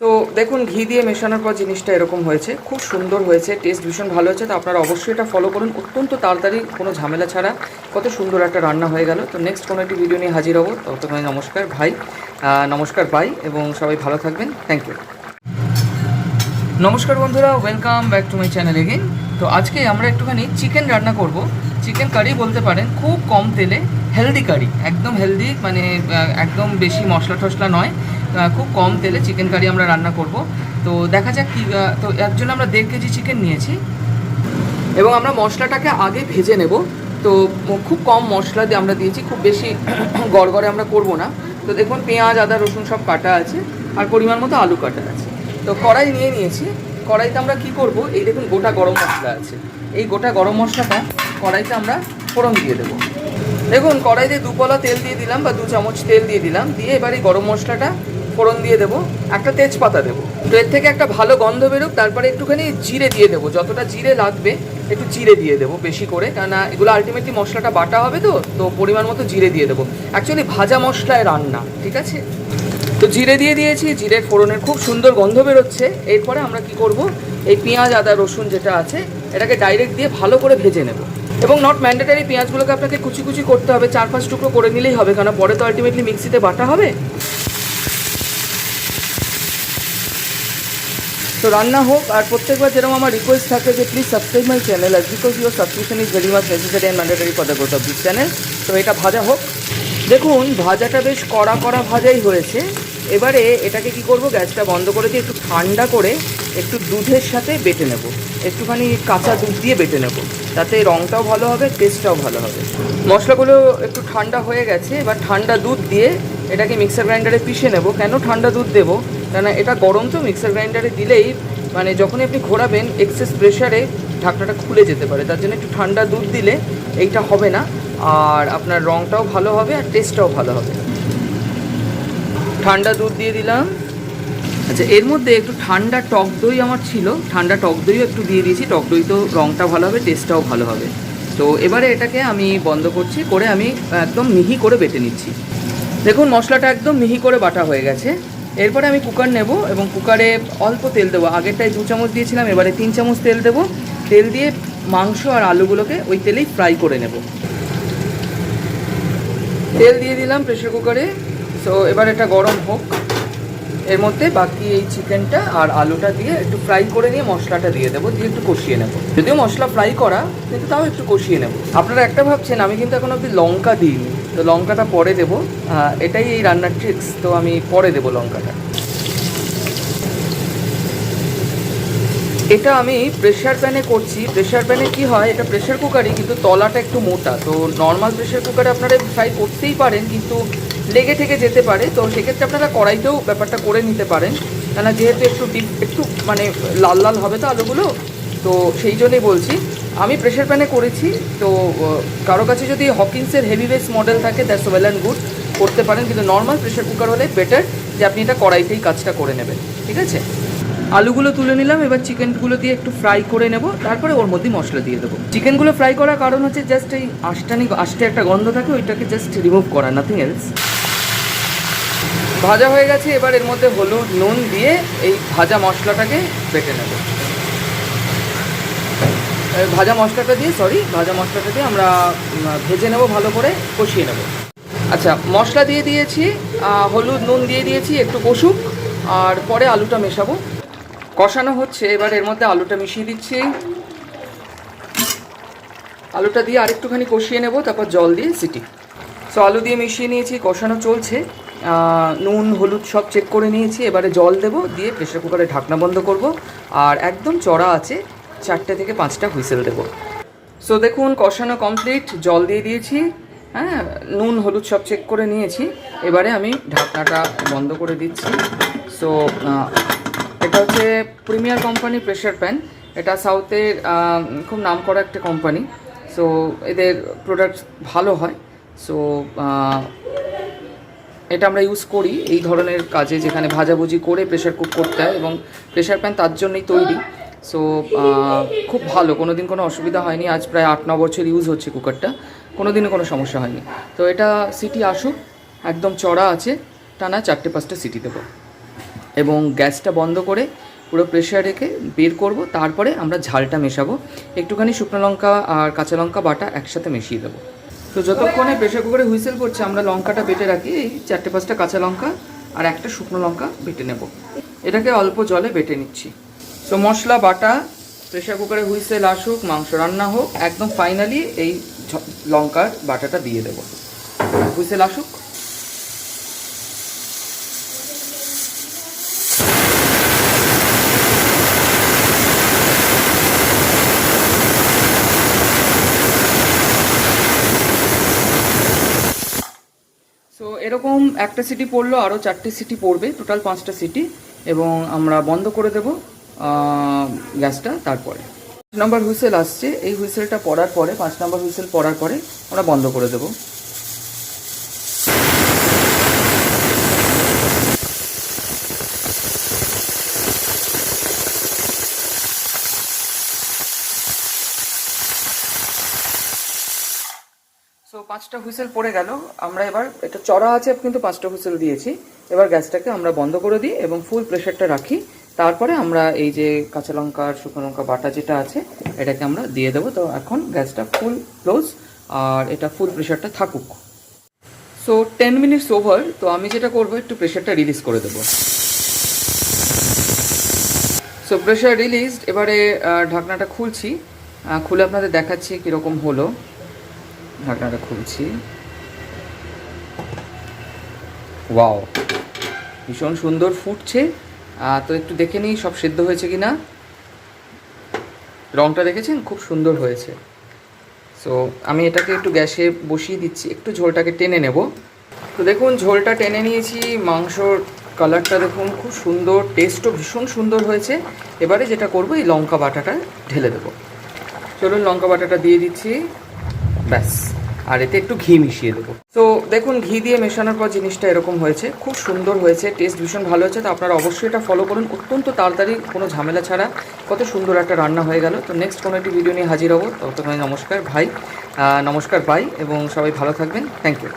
তো দেখুন, ঘি দিয়ে মেশানোর পর জিনিসটা এরকম হয়েছে। খুব সুন্দর হয়েছে টেস্ট ভীষণ ভালো হয়েছে। তো আপনারা অবশ্যই এটা ফলো করুন। অত্যন্ত তাড়াতাড়ি কোনো ঝামেলা ছাড়া কত সুন্দর একটা রান্না হয়ে গেল। তো নেক্সট কোনো একটি ভিডিও নিয়ে হাজির হব। ততক্ষণে নমস্কার ভাই নমস্কার ভাই, এবং সবাই ভালো থাকবেন। থ্যাংক ইউ নমস্কার বন্ধুরা welcome back to my channel again তো আজকে আমরা একটুখানি চিকেন রান্না করব। চিকেন কারি বলতে পারেন, খুব কম তেলে হেলদি কারি একদম হেলদি মানে একদম বেশি মশলা টশলা নয়। খুব কম তেলে চিকেন কারি আমরা রান্না করব। তো দেখা যাক কি তো এর জন্য আমরা দেড় কেজি চিকেন নিয়েছি। এবং আমরা মশলাটাকে আগে ভেজে নেব। তো খুব কম মশলা দিয়ে আমরা দিয়েছি, খুব বেশি গড়গড়ে আমরা করব না। তো দেখুন, পেঁয়াজ, আদা, রসুন সব কাটা আছে, আর পরিমাণ মতো আলু কাটা আছে। তো কড়াই নিয়ে নিয়েছি। কড়াইতে আমরা কি করব? এই দেখুন, গোটা গরম মশলা আছে। এই গোটা গরম মশলাটা কড়াইতে আমরা ফোড়ন দিয়ে দেবো। দেখুন, কড়াইতে দুপলা তেল দিয়ে দিলাম বা দু চামচ তেল দিয়ে দিলাম। দিয়ে এবার এই গরম মশলাটা ফোড়ন দিয়ে দেবো, একটা তেজপাতা দেবো। তো এর থেকে একটা ভালো গন্ধ বেরোক, তারপরে একটুখানি জিরে দিয়ে দেবো। যতটা জিরে লাগবে, একটু জিরে দিয়ে দেবো বেশি করে। কেননা এগুলো আলটিমেটলি মশলাটা বাটা হবে তো তো পরিমাণ মতো জিরে দিয়ে দেবো। অ্যাকচুয়ালি ভাজা মশলায় রান্না, ঠিক আছে? তো জিরে দিয়ে দিয়েছি জিরের ফোড়নের খুব সুন্দর গন্ধ বেরোচ্ছে। এরপরে আমরা কি করব? এই পেঁয়াজ, আদা, রসুন যেটা আছে, এটাকে ডাইরেক্ট দিয়ে ভালো করে ভেজে নেব। এবং নট ম্যান্ডেটারি পেঁয়াজগুলোকে আপনাকে কুচি কুচি করতে হবে, চার পাঁচ টুকরো করে নিলেই হবে। কারণ পরে তো আলটিমেটলি মিক্সিতে বাটা হবে। তো রান্না হোক, আর প্রত্যেকবার যেরকম আমার রিকোয়েস্ট থাকে যে প্লিজ সাবস্ক্রাইব মাই চ্যানেল আজ because your subscription is very much necessary and mandatory for the growth of this channel তো এটা ভাজা হোক। দেখুন, ভাজাটা বেশ কড়া কড়া ভাজাই হয়েছে। এবারে এটাকে কি করব, গ্যাসটা বন্ধ করে দিয়ে একটু ঠান্ডা করে একটু দুধের সাথে বেটে নেব। একটুখানি কাঁচা দুধ দিয়ে বেটে নেব। তাতে রঙটাও ভালো হবে টেস্টটাও ভালো হবে। মশলাগুলো একটু ঠান্ডা হয়ে গেছে, এবার ঠান্ডা দুধ দিয়ে এটাকে মিক্সার গ্রাইন্ডারে পিষে নেব। কেন ঠান্ডা দুধ দেবো? কেন এটা গরম তো মিক্সার গ্রাইন্ডারে দিলেই মানে যখনই আপনি ঘোরাবেন এক্সেস প্রেশারে ঢাকনাটা খুলে যেতে পারে। তার জন্য একটু ঠান্ডা দুধ দিলে এইটা হবে না। আর আপনার রঙটাও ভালো হবে আর টেস্টটাও ভালো হবে। ঠান্ডা দুধ দিয়ে দিলাম। আচ্ছা এর মধ্যে একটু ঠান্ডা টক দই আমার ছিল। ঠান্ডা টক দইও একটু দিয়ে দিয়েছি। টক দই তো রঙটা ভালো হবে টেস্টটাও ভালো হবে। তো এবারে এটাকে আমি বন্ধ করছি, করে আমি একদম মিহি করে বেটে নিচ্ছি। দেখুন, মশলাটা একদম মিহি করে বাটা হয়ে গেছে। এরপরে আমি কুকার নেব এবং কুকারে অল্প তেল দেবো। আগেরটায় দু চামচ দিয়েছিলাম, এবারে তিন চামচ তেল দেবো। তেল দিয়ে মাংস আর আলুগুলোকে ওই তেলেই ফ্রাই করে নেব। তেল দিয়ে দিলাম প্রেশার কুকারে। সো এবার এটা গরম হোক। এর মধ্যে বাকি এই চিকেনটা আর আলুটা দিয়ে একটু ফ্রাই করে নিয়ে মশলাটা দিয়ে দেবো, দিয়ে একটু কষিয়ে নেব। যদিও মশলা ফ্রাই করা, কিন্তু তাও একটু কষিয়ে নেব। আপনারা একটা ভাবছেন, আমি কিন্তু এখন অব্দি লঙ্কা দিইনি, তো লঙ্কাটা পরে দেবো। এটাই এই রান্নার ট্রিক্স তো আমি পরে দেবো লঙ্কাটা। এটা আমি প্রেশার প্যানে করছি। প্রেশার প্যানে কি হয়, এটা প্রেশার কুকারই কিন্তু তলাটা একটু মোটা, তো নর্মাল প্রেশার কুকারে আপনারা ফ্রাই করতেই পারেন, কিন্তু লেগে থেকে যেতে পারে, তো সেক্ষেত্রে আপনারা কড়াইতেও ব্যাপারটা করে নিতে পারেন। কেননা যেহেতু একটু ডিপ একটু মানে লাল লাল হবে তো আলুগুলো, তো সেই জন্যই বলছি। আমি প্রেশার প্যানে করেছি, তো কারও কাছে যদি হকিন্সের হেভি বেস মডেল থাকে দ্যাটস ওয়েল অ্যান্ড গুড করতে পারেন। কিন্তু নর্মাল প্রেশার কুকার হলে বেটার যে আপনি এটা কড়াইতেই কাজটা করে নেবেন, ঠিক আছে? আলুগুলো তুলে নিলাম, এবার চিকেনগুলো দিয়ে একটু ফ্রাই করে নেব, তারপরে ওর মধ্যে মশলা দিয়ে দেবো। চিকেনগুলো ফ্রাই করার কারণ হচ্ছে জাস্ট এই আষ্টানি আষ্টে একটা গন্ধ থাকে, ওইটাকে জাস্ট রিমুভ করা নাথিং এলস ভাজা হয়ে গেছে, এবার এর মধ্যে হলুদ, নুন দিয়ে এই ভাজা মশলাটাকে বেটে নেব। ভাজা মশলাটা দিয়ে সরি ভাজা মশলাটা দিয়ে আমরা ভেজে নেব ভালো করে, কষিয়ে নেব। আচ্ছা মশলা দিয়ে দিয়েছি হলুদ, নুন দিয়ে দিয়েছি, একটু কষুক, আর পরে আলুটা মেশাবো। কষানো হচ্ছে, এবার এর মধ্যে আলুটা মিশিয়ে দিচ্ছি। আলুটা দিয়ে আরেকটুখানি কষিয়ে নেব, তারপর জল দিয়ে সিটি। সো আলু দিয়ে মিশিয়ে নিয়েছি, কষানো চলছে। নুন, হলুদ সব চেক করে নিয়েছি, এবারে জল দেব, দিয়ে প্রেশার কুকারে ঢাকনা বন্ধ করব, আর একদম চড়া আছে, চারটে থেকে পাঁচটা হুইসেল দেবো। সো দেখুন, কষানো কমপ্লিট জল দিয়ে দিয়েছি হ্যাঁ নুন, হলুদ সব চেক করে নিয়েছি, এবারে আমি ঢাকনাটা বন্ধ করে দিচ্ছি। সো এটা হচ্ছে প্রিমিয়ার কোম্পানি প্রেশার প্যান এটা সাউথের খুব নাম করা একটা কোম্পানি। সো এদের প্রোডাক্ট ভালো হয়। সো এটা আমরা ইউজ করি এই ধরনের কাজে যেখানে ভাজাভুজি করে প্রেশার কুক করতে হয় এবং প্রেশার প্যান তার জন্যই তৈরি। সো খুব ভালো। কোনো দিন কোনো অসুবিধা হয়নি। আজ প্রায় আট, ন বছর ইউজ হচ্ছে কুকারটা কোনো দিনও কোনো সমস্যা হয়নি। তো এটা সিটি আসুক, একদম চড়া আছে, টানা চারটে, পাঁচটা সিটি দেবো। এবং গ্যাসটা বন্ধ করে পুরো প্রেশার রেখে বের করব। তারপরে আমরা ঝালটা মেশাবো। একটুখানি শুকনো লঙ্কা আর কাঁচা লঙ্কা বাটা একসাথে মিশিয়ে দেবো। তো যতক্ষণে প্রেশার কুকারে হুইসেল করছে আমরা লঙ্কাটা বেটে রাখি। এই চারটে পাঁচটা কাঁচা লঙ্কা আর একটা শুকনো লঙ্কা বেটে নেব। এটাকে অল্প জলে বেটে নিচ্ছি। তো মশলা, বাটা প্রেশার কুকারে হুইসেল আসুক, মাংস রান্না হোক, একদম ফাইনালি এই লঙ্কার বাটাটা দিয়ে দেবো। হুইসেল আসুক সো এরকম একটা সিটি পড়ল আরও চারটে সিটি পড়বে টোটাল পাঁচটা সিটি এবং আমরা বন্ধ করে দেব গ্যাসটা তারপরে। নাম্বার হুইসেল আসছে, এই হুইসেলটা পড়ার পরে, পাঁচ নম্বর হুইসেল পড়ার পরে, আমরা বন্ধ করে দেব। পাঁচটা হুইসেল পড়ে গেল। আমরা এবার, এটা চড়া আছে, কিন্তু পাঁচটা হুইসেল দিয়েছি। এবার গ্যাসটাকে আমরা বন্ধ করে দিই এবং ফুল প্রেশারটা রাখি। তারপরে আমরা এই যে কাঁচা লঙ্কা আর শুকনো লঙ্কা বাটা যেটা আছে, এটাকে আমরা দিয়ে দেবো। তো এখন গ্যাসটা ফুল ক্লোজ, আর এটা ফুল প্রেশারটা থাকুক। সো টেন মিনিটস ওভার তো আমি যেটা করব, একটু প্রেশারটা রিলিজ করে দেবো। সো প্রেশার রিলিজড এবারে ঢাকনাটা খুলছি। খুলে আপনাদের দেখাচ্ছি কীরকম হলো। ঢাকনাটা খুলছি। ওয়াও, ভীষণ সুন্দর ফুটছে। তো একটু দেখে নিই সব সেদ্ধ হয়েছে কি না রংটা দেখেছেন? খুব সুন্দর হয়েছে। সো আমি এটাকে একটু গ্যাসে বসিয়ে দিচ্ছি। একটু ঝোলটাকে টেনে নেব। তো দেখুন, ঝোলটা টেনে নিয়েছি। মাংসর কালারটা দেখুন, খুব সুন্দর। টেস্টও ভীষণ সুন্দর হয়েছে। এবারে যেটা করব, এই লঙ্কা বাটাটা ঢেলে দেবো। চলুন লঙ্কা বাটাটা দিয়ে দিচ্ছি। ব্যাস। আর এতে একটু ঘি মিশিয়ে দেবো। তো দেখুন, ঘি দিয়ে মেশানোর পর জিনিসটা এরকম হয়েছে। খুব সুন্দর হয়েছে টেস্ট ভীষণ ভালো হয়েছে। তো আপনারা অবশ্যই এটা ফলো করুন। অত্যন্ত তাড়াতাড়ি, কোনো ঝামেলা ছাড়া। কত সুন্দর একটা রান্না হয়ে গেল। তো নেক্সট কোনো একটি ভিডিও নিয়ে হাজির হব। ততক্ষণে নমস্কার ভাই। নমস্কার ভাই এবং সবাই ভালো থাকবেন। Thank you